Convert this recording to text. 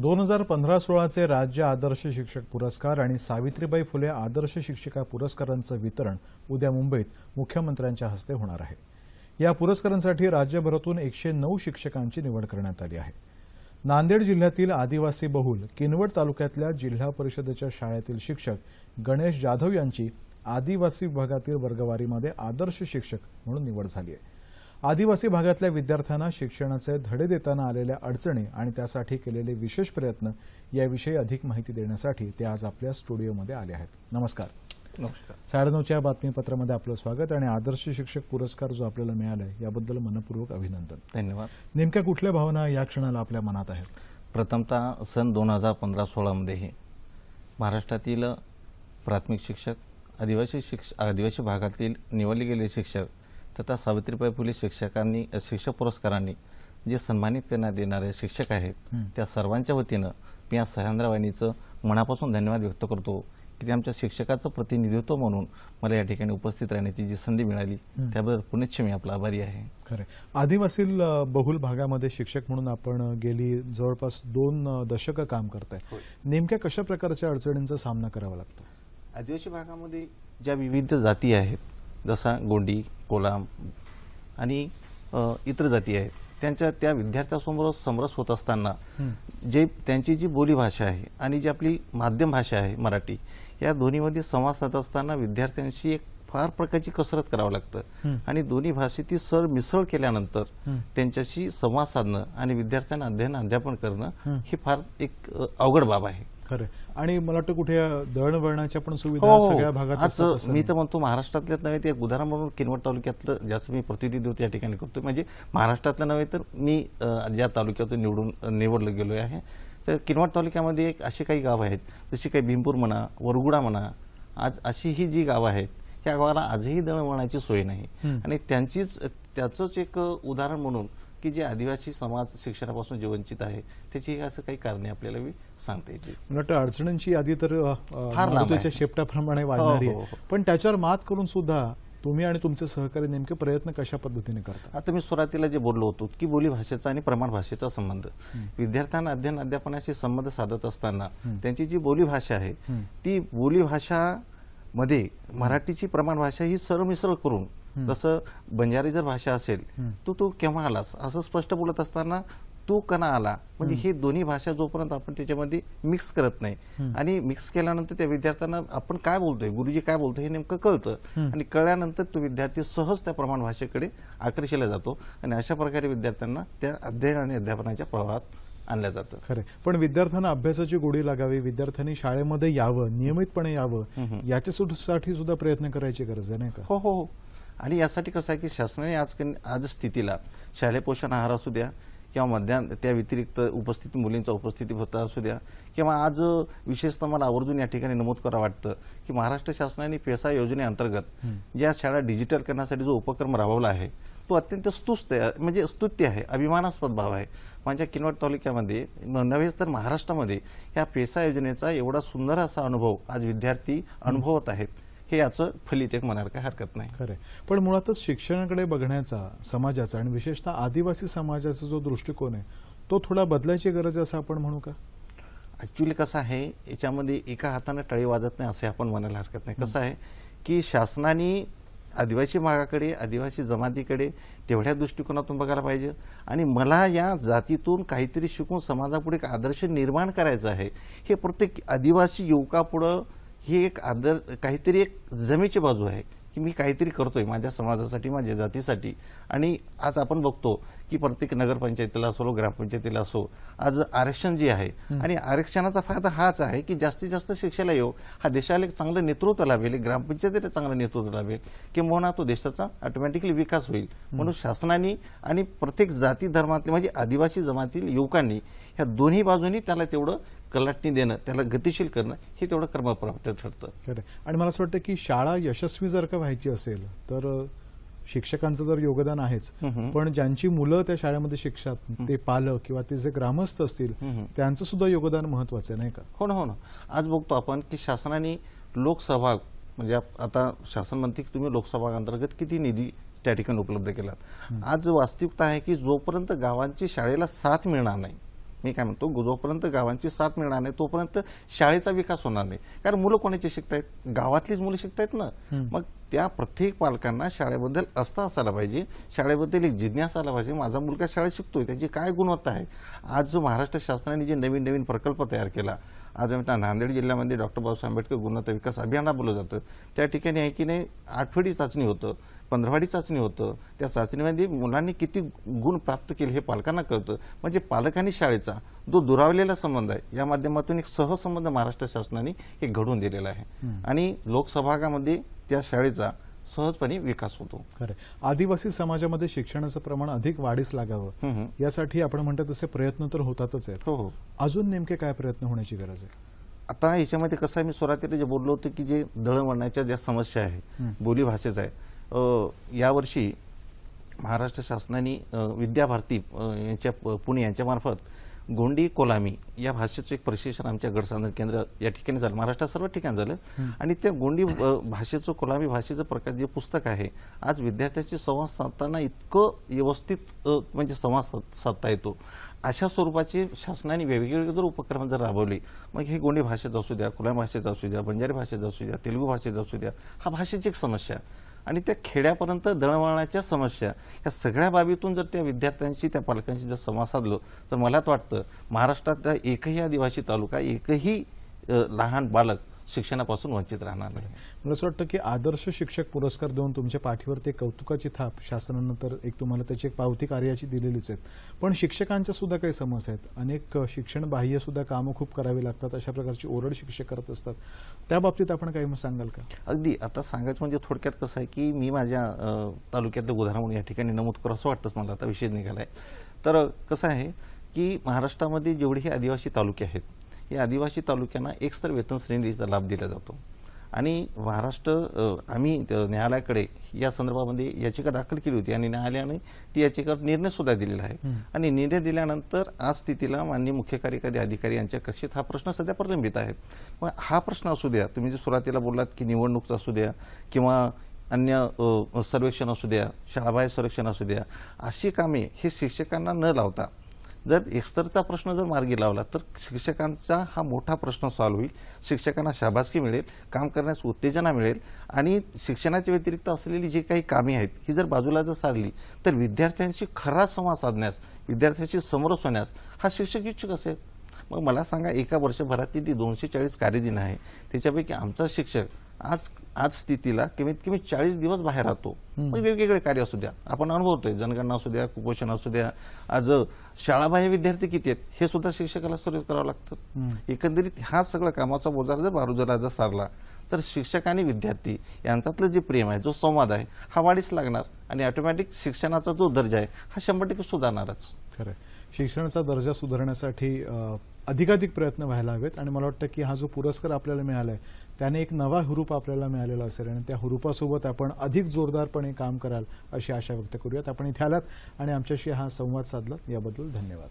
दोन हजार पंधरा सोळाचे राज्य आदर्श शिक्षक पुरस्कार आणि सावित्रीबाई फुले आदर्श शिक्षिका पुरस्कारांचं वितरण उद्या मुंबईत मुख्यमंत्र्यांच्या हस्ते होणार आहे. या पुरस्कारांसाठी राज्यभरातून एकशे नऊ शिक्षकांची निवड करण्यात आली आहे. नांदेड जिल्ह्यातील आदिवासी बहुल किनवट तालुक्यातल्या जिल्हा परिषदेच्या शाळेतील शिक्षक गणेश जाधव यांची आदिवासी विभागातील वर्गवारीमध्ये आदर्श शिक्षक म्हणून निवड झाली आहे. आदिवासी भागातल्या विद्यार्थ्यांना शिक्षणाचे धडे देताना आलेल्या अडचणी आणि त्यासाठी केलेले विशेष प्रयत्न याविषयी अधिक माहिती देण्यासाठी ते आज आपल्या स्टुडिओमध्ये आले आहेत. नमस्कार. नमस्कार. साडेनऊच्या बातमीपत्रामध्ये आपलं स्वागत आणि आदर्श शिक्षक पुरस्कार जो आपल्याला मिळालाय याबद्दल मनपूर्वक अभिनंदन. धन्यवाद. नेमक्या कुठल्या भावना या क्षणाला आपल्या मनात आहेत? प्रथमतः सन दोन हजार पंधरा सोळामध्ये महाराष्ट्रातील प्राथमिक शिक्षक आदिवासी शिक्ष आदिवासी भागातील निवडले गेलेले शिक्षक तथा सावित्रीबाई फुले शिक्षकांनी शिक्षक पुरस्कारांनी जे सन्मानित करण्यात येणारे शिक्षक आहेत त्या सर्वांच्या वतीनं मी या सह्याद्रवाणीचं मनापासून धन्यवाद व्यक्त करतो की ते आमच्या शिक्षकाचं प्रतिनिधित्व म्हणून मला या ठिकाणी उपस्थित राहण्याची जी संधी मिळाली त्याबद्दल पुनश्च मी आपला आभारी आहे. खरं आदिवासी बहुल भागामध्ये शिक्षक म्हणून आपण गेली जवळपास दोन दशकं काम करताय. नेमक्या कशा प्रकारच्या अडचणींचा सामना करावा लागतो? आदिवासी भागामध्ये ज्या विविध जाती आहेत जसा गोंडी कोलाम आणि इतर जाती आहेत त्यांच्या त्या विद्यार्थ्यासमोर समरस होत असताना जे त्यांची जी बोलीभाषा आहे आणि जी आपली माध्यम भाषा आहे मराठी या दोन्हीमध्ये संवाद साधत असताना विद्यार्थ्यांशी एक फार प्रकारची कसरत करावं लागतं. आणि दोन्ही भाषेतील सर मिसळ केल्यानंतर त्यांच्याशी संवाद साधणं आणि विद्यार्थ्यांना अध्ययन अध्यापन करणं ही. फार एक अवघड बाब आहे. खरं आणि मला वाटतं कुठे दळणवळणाच्या पण सुविधा हो, हो. सगळ्या भागात असं मी. तर म्हणतो महाराष्ट्रातल्याच नव्हे ते एक उदाहरण म्हणून किनवट तालुक्यातलं ज्याचं मी प्रतिनिधित्व या ठिकाणी करतो म्हणजे महाराष्ट्रातलं नव्हे तर मी ज्या तालुक्यातून निवडून निवडलं गेलो आहे तर किनवट तालुक्यामध्ये एक अशी काही गावं आहेत जशी काही भीमपूर म्हणा वरगुडा म्हणा आज अशी ही जी गावं आहेत त्या गावाला आजही दळणवळणाची सोय नाही आणि त्यांचीच त्याचंच एक उदाहरण म्हणून की जे आदिवासी समाज शिक्षणापासून जे वंचित आहे त्याची असं काही कारणे आपल्याला सांगता येतील. मला वाटतं अडचणींची यादी तर आहे. शेपटाप्रमाणे वाढणारी हो, हो, आहे पण त्याच्यावर मात करून सुद्धा तुम्ही आणि तुमचे सहकारी नेमके प्रयत्न कशा पद्धतीने करता? आता मी सुरुवातीला जे बोललो होतो की बोली भाषेचा आणि प्रमाण भाषेचा संबंध. विद्यार्थ्यांना अध्ययन अध्यापनाशी संबंध साधत असताना त्यांची जी बोली भाषा आहे ती बोली भाषा मध्ये मराठीची प्रमाण भाषा ही सरमिसळ करून जसं बंजारी जर भाषा असेल तू तू केव्हा आलास? असं स्पष्ट बोलत असताना तू कना आला. म्हणजे ही दोन्ही भाषा जोपर्यंत आपण त्याच्यामध्ये मिक्स करत नाही आणि मिक्स केल्यानंतर त्या विद्यार्थ्यांना आपण काय बोलतोय गुरुजी काय बोलतोय हे नेमकं कळतं आणि कळल्यानंतर तो विद्यार्थी सहज त्या प्रमाण भाषेकडे आकर्षिला जातो आणि अशा प्रकारे विद्यार्थ्यांना त्या अध्ययन आणि अध्यापनाच्या प्रवाहात आणलं जातं. खरे पण विद्यार्थ्यांना अभ्यासाची गोडी लागावी विद्यार्थ्यांनी शाळेमध्ये यावं नियमितपणे यावं याच्यासाठी सुद्धा प्रयत्न करायची गरज आहे नाही का? हो हो हो. आणि यासाठी कसं आहे की शासनाने आज आज स्थितीला शालेय पोषण आहार असू द्या किंवा मध्यान त्या व्यतिरिक्त उपस्थिती मुलींचा उपस्थिती होता असू द्या किंवा आज विशेषतः मला आवर्जून या ठिकाणी नमूद करा वाटतं की महाराष्ट्र शासनाने पेसा योजनेअंतर्गत ज्या शाळा डिजिटल करण्यासाठी जो उपक्रम राबवला आहे तो अत्यंत स्तुस्त आहे, म्हणजे स्तुत्य आहे अभिमानास्पद भाव आहे. माझ्या किनवट तालुक्यामध्ये म- नव्हे तर महाराष्ट्रामध्ये या पेसा योजनेचा एवढा सुंदर असा अनुभव आज विद्यार्थी अनुभवत आहेत. हे याचं फलित एक म्हणायला काही हरकत नाही. खरे पण मुळातच शिक्षणाकडे बघण्याचा समाजाचा आणि विशेषतः आदिवासी समाजाचा जो दृष्टिकोन आहे तो थोडा बदलायची गरज आहे असं आपण म्हणू का? ऍक्च्युली कसं आहे याच्यामध्ये एका हाताने टाळी वाजत नाही असे आपण म्हणायला हरकत नाही. कसं आहे की शासनाने आदिवासी भागाकडे आदिवासी जमातीकडे तेवढ्या दृष्टिकोनातून बघायला पाहिजे. आणि मला या जातीतून काहीतरी शिकून समाजापुढे एक आदर्श निर्माण करायचं आहे. हे प्रत्येक आदिवासी युवकापुढं ही एक आदर काहीतरी एक जमेची बाजू आहे की मी काहीतरी करतोय माझ्या समाजासाठी माझ्या जातीसाठी. आणि आज आपण बघतो की प्रत्येक नगरपंचायतीला असो ग्रामपंचायतीला असो आज आरक्षण जे आहे आणि आरक्षणाचा फायदा हाच आहे की जास्तीत जास्त शिक्षेला येऊ हा देशाला एक चांगलं नेतृत्व लाभेल एक ग्रामपंचायतीला चांगलं नेतृत्व लाभेल किंबहुना तो देशाचा ऑटोमॅटिकली विकास होईल. म्हणून शासनाने आणि प्रत्येक जाती धर्मातले म्हणजे आदिवासी जमातील युवकांनी ह्या दोन्ही बाजूनी त्याला तेवढं कलाटणी देणं त्याला गतिशील करणं हे तेवढं कर्मप्राप्त ठरतं. खरं आणि मला असं वाटतं की शाळा यशस्वी जर का व्हायची असेल तर शिक्षकांचं तर योगदान आहेच पण ज्यांची मुलं त्या शाळेमध्ये शिक्षात ते पालक किंवा ते जे ग्रामस्थ असतील त्यांचं सुद्धा योगदान महत्वाचं आहे नाही का? हो ना हो ना. आज बघतो आपण की शासनाने लोकसहभाग म्हणजे आता शासन म्हणते की तुम्ही लोकसभा अंतर्गत किती निधी त्या ठिकाणी उपलब्ध केला आज वास्तविकता आहे की जोपर्यंत गावांची शाळेला साथ मिळणार नाही मी काय म्हणतो जोपर्यंत गावांची साथ मिळणार नाही तोपर्यंत शाळेचा विकास होणार नाही. कारण मुलं कोणाची शिकतायत? गावातलीच मुलं शिकतायत ना. मग त्या प्रत्येक पालकांना शाळेबद्दल असता असायला पाहिजे. शाळेबद्दल एक जिज्ञासा आला पाहिजे. माझा मुलगा शाळेत शिकतोय त्याची काय गुणवत्ता आहे? आज जो महाराष्ट्र शासनाने जे नवीन नवीन प्रकल्प तयार केला आज नांदेड जिल्ह्यामध्ये डॉक्टर बाबासाहेब आंबेडकर गुणवत्ता विकास अभियान राबवलं जातं. त्या ठिकाणी आहे की नाही आठवडी चाचणी होतं पंधरवाडी चाचणी होतं. त्या चाचणीमध्ये मुलांनी किती गुण प्राप्त केले हे पालकांना कळतं. म्हणजे पालक आणि शाळेचा जो दुरावलेला संबंध आहे या माध्यमातून एक सहसंबंध महाराष्ट्र शासनाने हे घडवून दिलेला आहे. आणि लोकसभागामध्ये त्या शाळेचा सहजपणे विकास होतो. खरं आदिवासी समाजामध्ये शिक्षणाचं प्रमाण अधिक वाढीस लागावं. यासाठी आपण म्हणतो तसे प्रयत्न तर होतातच आहेत. हो हो. अजून नेमके काय प्रयत्न होण्याची गरज आहे? आता याच्यामध्ये कसं आहे मी सुरुवातीला जे बोललो होतो की जे दळणवळणाच्या ज्या समस्या आहे बोली भाषेचा आहे अ, यावर्षी महाराष्ट्र शासनाने विद्याभारती यांच्या पुणे यांच्यामार्फत गोंडी कोलामी या भाषेचं एक प्रशिक्षण आमच्या गडसाधन केंद्र या ठिकाणी झालं. महाराष्ट्रात सर्व ठिकाणी झालं. आणि त्या गोंडी भाषेचं कोलामी भाषेचं प्रकार जे पुस्तक आहे आज विद्यार्थ्याशी संवाद साधताना इतकं व्यवस्थित म्हणजे संवाद साध- साधता येतो. अशा स्वरूपाचे शासनाने वेगवेगळे जर उपक्रम जर राबवले मग हे गोंडी भाषेचा असू द्या कुलाम भाषेचा असू द्या बंजारी भाषेचा असू द्या तेलुगू भाषेचा असू द्या हा भाषेची एक समस्या. आणि त्या खेड्यापर्यंत दळणवळणाच्या समस्या. या सगळ्या बाबीतून जर त्या विद्यार्थ्यांशी त्या पालकांशी जर संवाद साधलो तर मला तर वाटतं महाराष्ट्रातला एकही आदिवासी तालुका एकही लहान बालक शिक्षणापासून वंचित राहणार नाही. मला असं वाटतं की आदर्श शिक्षक पुरस्कार देऊन तुमच्या पाठीवर ते कौतुकाची थाप शासनानं तर एक तुम्हाला त्याची एक पावती कार्याची दिलेलीच आहेत. पण शिक्षकांच्या सुद्धा काही समस्या आहेत. अनेक शिक्षण बाह्य सुद्धा कामं खूप करावी लागतात. अशा प्रकारची ओरड शिक्षक करत असतात. त्या बाबतीत आपण काही सांगाल का? अगदी. आता सांगायचं म्हणजे थोडक्यात कसं आहे की मी माझ्या तालुक्यातलं उदाहरण म्हणून या ठिकाणी नमूद करू असं वाटतंच मला. आता विषय निघाला आहे तर कसं आहे की महाराष्ट्रामध्ये जेवढे आदिवासी तालुके आहेत या आदिवासी तालुक्यांना एकस्तर वेतन श्रेणीचा लाभ दिला जातो. आणि महाराष्ट्र आम्ही न्यायालयाकडे या संदर्भामध्ये याचिका दाखल केली होती आणि न्यायालयाने ती याचिकावर निर्णय सुद्धा दिलेला आहे. आणि निर्णय दिल्यानंतर आज स्थितीला माननीय मुख्य कार्यकारी अधिकारी यांच्या कक्षेत हा प्रश्न सध्या प्रलंबित आहे. मग हा प्रश्न असू द्या तुम्ही जे सुरुवातीला बोललात की निवडणूकचा असू द्या किंवा अन्य सर्वेक्षण असू द्या शाळाबाह्य सर्वेक्षण असू द्या अशी कामे हे शिक्षकांना न लावता जर एकस्तरचा प्रश्न जर मार्गी लावला तर शिक्षकांचा हा मोठा प्रश्न सॉल्व्ह होईल. शिक्षकांना शाबासकी मिळेल काम करण्यास उत्तेजना मिळेल आणि शिक्षणाच्या व्यतिरिक्त असलेली जी काही कामे आहेत ही जर बाजूला जर सारली तर विद्यार्थ्यांशी खरा संवाद साधण्यास विद्यार्थ्यांशी समरस होण्यास हा शिक्षक इच्छुक असेल. मग मला सांगा एका वर्षभरातील ती दोनशे चाळीस कार्यदिन आहे? त्याच्यापैकी आमचा शिक्षक आज आज स्थितीला कमीत कमी चाळीस दिवस बाहेर राहतो. मग वेगवेगळे कार्य असू द्या. आपण अनुभवतोय जनगणना असू द्या कुपोषण असू द्या. आज शाळाबाह्य विद्यार्थी किती आहेत हे सुद्धा शिक्षकाला सर्व करावं लागतं. एकंदरीत हा सगळा कामाचा बोजार जर बारुजला जर सारला तर शिक्षक आणि विद्यार्थी यांच्यातलं जे प्रेम आहे जो संवाद आहे हा वाढीस लागणार आणि ऑटोमॅटिक शिक्षणाचा जो दर्जा आहे हा शंभर टक्के सुधारणारच. खरं. शिक्षणाचा दर्जा सुधारण्यासाठी अधिकाधिक प्रयत्न व्हायला हवेत आणि मला वाटतं की हा जो पुरस्कार आपल्याला मिळाला आहे त्याने एक नवा हुरूप आपल्याला मिळालेला असेल आणि त्या हुरूपासोबत आपण अधिक जोरदारपणे काम कराल अशी आशा व्यक्त करूयात. आपण इथे आलात आणि आमच्याशी हा संवाद साधला. याबद्दल धन्यवाद.